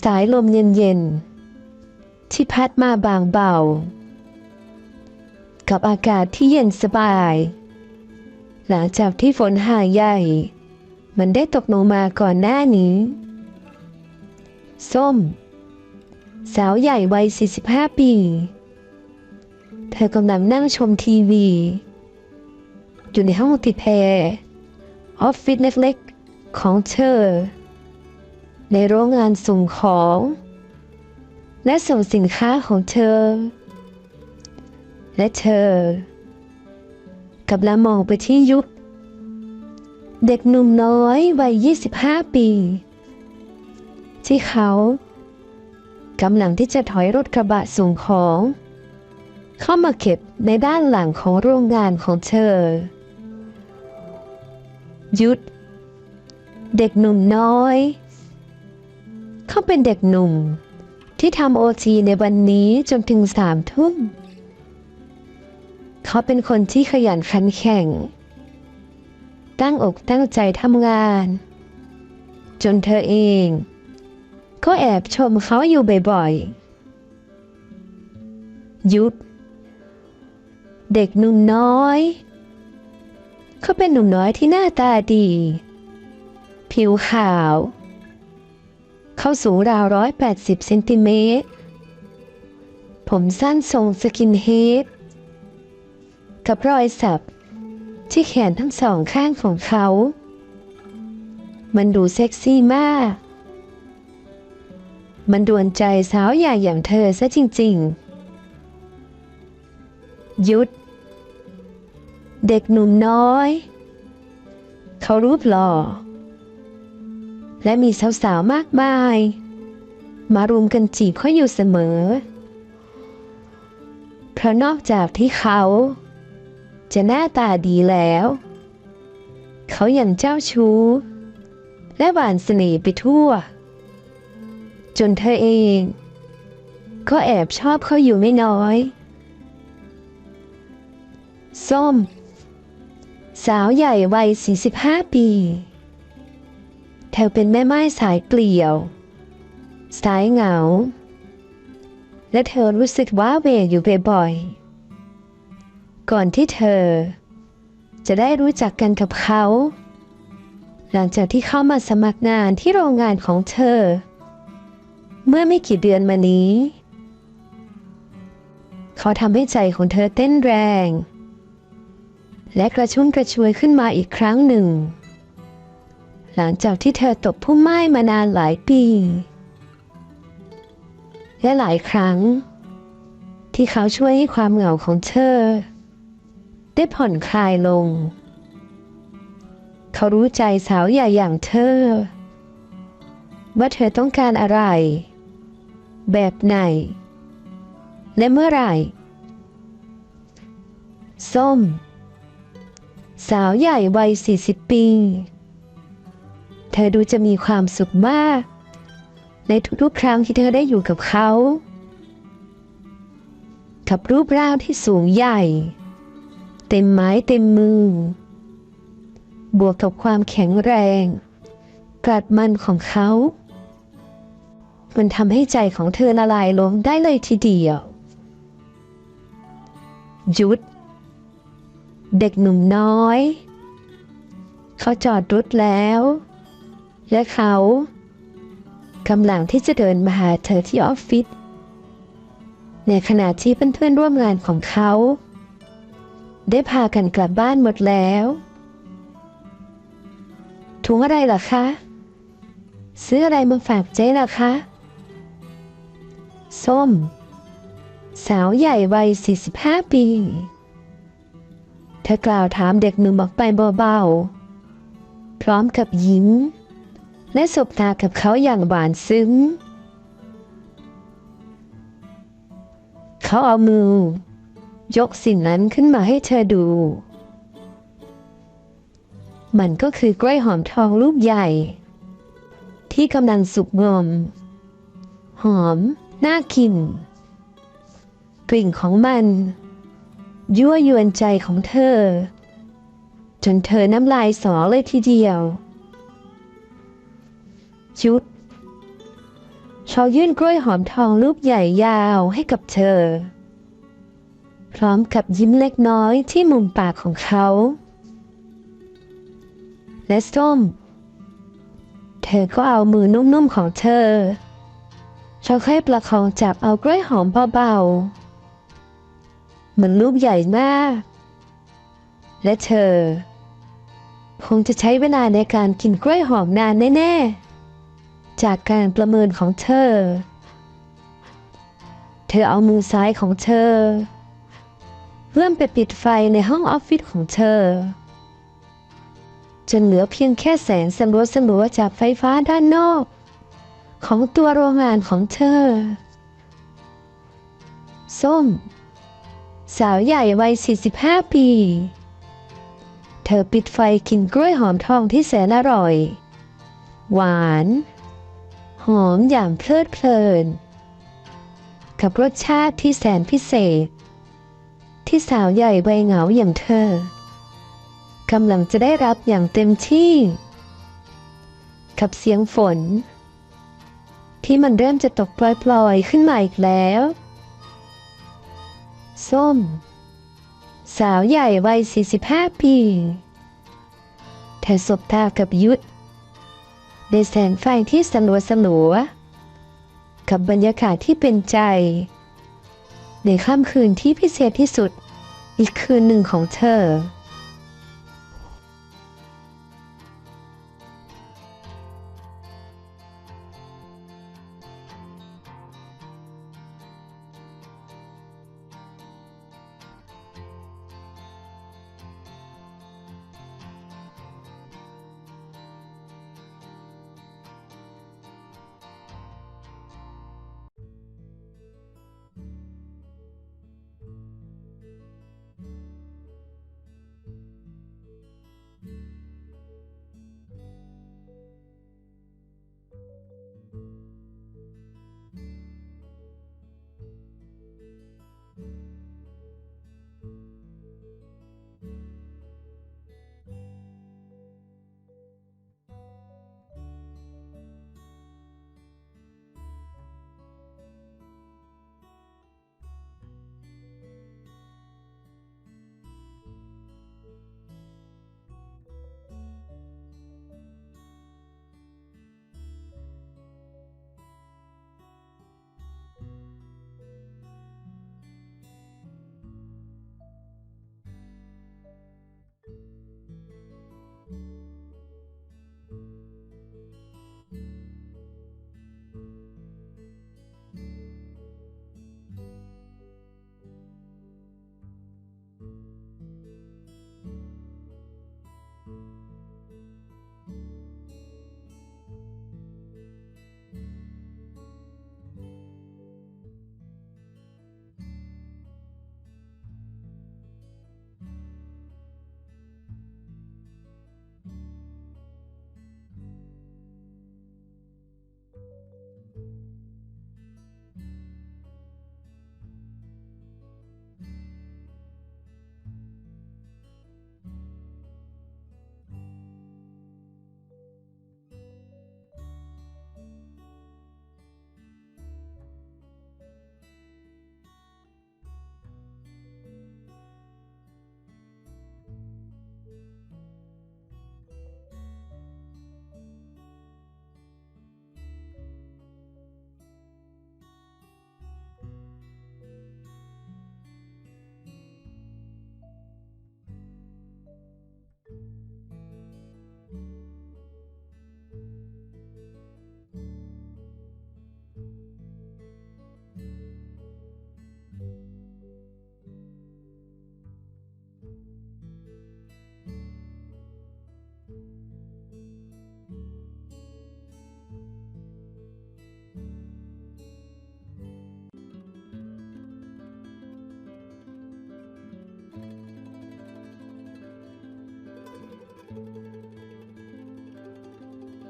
สายลมเย็นๆ ที่พัดมาบางเบา กับอากาศที่เย็นสบาย หลังจากที่ฝนหายใหญ่ มันได้ตกลงมาก่อนหน้านี้ ส้ม สาวใหญ่วัย 45 ปี เธอกำลังนั่งชมทีวี อยู่ในห้องติดแอร์ออฟฟิศเล็กๆของเธอ ในโรงงานส่งของ และส่งสินค้าของเธอ และเธอกำลังมองไปที่ยุคเด็กหนุ่มน้อยวัย 25 ปี ที่เขากำลังที่จะถอยรถกระบะส่งของ เข้ามาเก็บในด้านหลังของโรงงานของเธอ ยุด เด็กหนุ่มน้อย เขาเป็นเด็กหนุ่ม ที่ทำโอทีในวันนี้จนถึงสามทุ่ม เขาเป็นคนที่ขยันขันแข่ง ตั้งอกตั้งใจทำงาน จนเธอเอง ก็แอบชมเขาอยู่บ่อยๆ ยุดเด็กหนุ่มน้อย เขาเป็นหนุ่มน้อยที่หน้าตาดี ผิวขาว เขาสูงราวร้อยแปดสิบเซนติเมตร ผมสั้นทรงสกินเฮดกับรอยสับ ที่แขนทั้งสองข้างของเขา มันดูเซ็กซี่มาก มันดวนใจสาวใหญ่อย่างเธอซะจริง ๆ ยุด เด็กหนุ่มน้อย เขารูปหล่อ และมีสาวๆมากมาย มารุมกันจีบเขาอยู่เสมอ เพราะนอกจากที่เขา จะหน้าตาดีแล้ว เขายังเจ้าชู้ และหวานเสน่ห์ไปทั่ว จนเธอเอง ก็แอบชอบเขาอยู่ไม่น้อย ส้ม สาวใหญ่วัย 45 ปี เธอเป็นแม่ไม้สายเปลี่ยว สายเหงา และเธอรู้สึกว้าเวอยู่บ่อยๆ ก่อนที่เธอ จะได้รู้จักกันกับเขา หลังจากที่เข้ามาสมัครงานที่โรงงานของเธอ เมื่อไม่กี่เดือนมานี้ เขาทำให้ใจของเธอเต้นแรง และกระชุ่มกระชวยขึ้นมาอีกครั้งหนึ่ง หลังจากที่เธอตกผู้ไม้มานานหลายปี และหลายครั้ง ที่เขาช่วยให้ความเหงาของเธอ ได้ผ่อนคลายลง เขารู้ใจสาวใหญ่อย่างเธอ ว่าเธอต้องการอะไร แบบไหน และเมื่อไหร่ ส้ม สาวใหญ่วัย 40 ปี เธอดูจะมีความสุขมาก ในทุกๆครั้งที่เธอได้อยู่กับเขา กับรูปร่างที่สูงใหญ่ เต็มไม้เต็มมือ บวกกับความแข็งแรงกรัดมันของเขา มันทำให้ใจของเธอละลายลงได้เลยทีเดียวยุด เด็กหนุ่มน้อย เขาจอดรถแล้ว และเขากำลังที่จะเดินมาหาเธอที่ออฟฟิศในขณะที่เพื่อนๆร่วมงานของเขา ได้พากันกลับบ้านหมดแล้ว ถุงอะไรล่ะคะ ซื้ออะไรมาฝากเจ๊ล่ะคะ ส้ม สาวใหญ่วัย 45 ปี เธอกล่าวถามเด็กหนุ่มออกไปเบาๆ พร้อมกับยิ้ม และสบตากับเขาอย่างหวานซึ้ง เขาเอามือ ยกสิ่งนั้นขึ้นมาให้เธอดู มันก็คือกล้วยหอมทองลูกใหญ่ ที่กำลังสุกงอม หอม น่ากิน กลิ่นของมัน ยั่วยวนใจของเธอ จนเธอน้ำลายสอเลยทีเดียว ชุดชเขายื่นกล้วยหอมทองลูกใหญ่ยาวให้กับเธอ พร้อมกับยิ้มเล็กน้อยที่มุมปากของเขา และส้ม เธอก็เอามือนุ่มๆของเธอเขาค่อยประคองจับเอากล้วยหอมเบาๆเหมือนลูกใหญ่มาก และเธอ คงจะใช้เวลาในการกินกล้วยหอมนานแน่ๆ จากการประเมินของเธอ เธอเอามือซ้ายของเธอ เริ่มไปปิดไฟในห้องออฟฟิศของเธอ จนเหลือเพียงแค่แสงสลัวสลัวจากไฟฟ้าด้านนอก ของตัวโรงงานของเธอ ส้ม สาวใหญ่วัย 45 ปี เธอปิดไฟกินกล้วยหอมทองที่แสนอร่อย หวาน หอมอย่างเพลิดเพลิน กับรสชาติที่แสนพิเศษ ที่สาวใหญ่ใบเหงาอย่างเธอกำลังจะได้รับอย่างเต็มที่ กับเสียงฝน ที่มันเริ่มจะตกปล่อยๆขึ้นมาอีกแล้ว ส้ม สาวใหญ่วัย 45 ปีเธอสบตากับยุทธ ในแสงไฟที่สลัวสลัวกับบรรยากาศที่เป็นใจ ในค่ำคืนที่พิเศษที่สุด อีกคืนหนึ่งของเธอ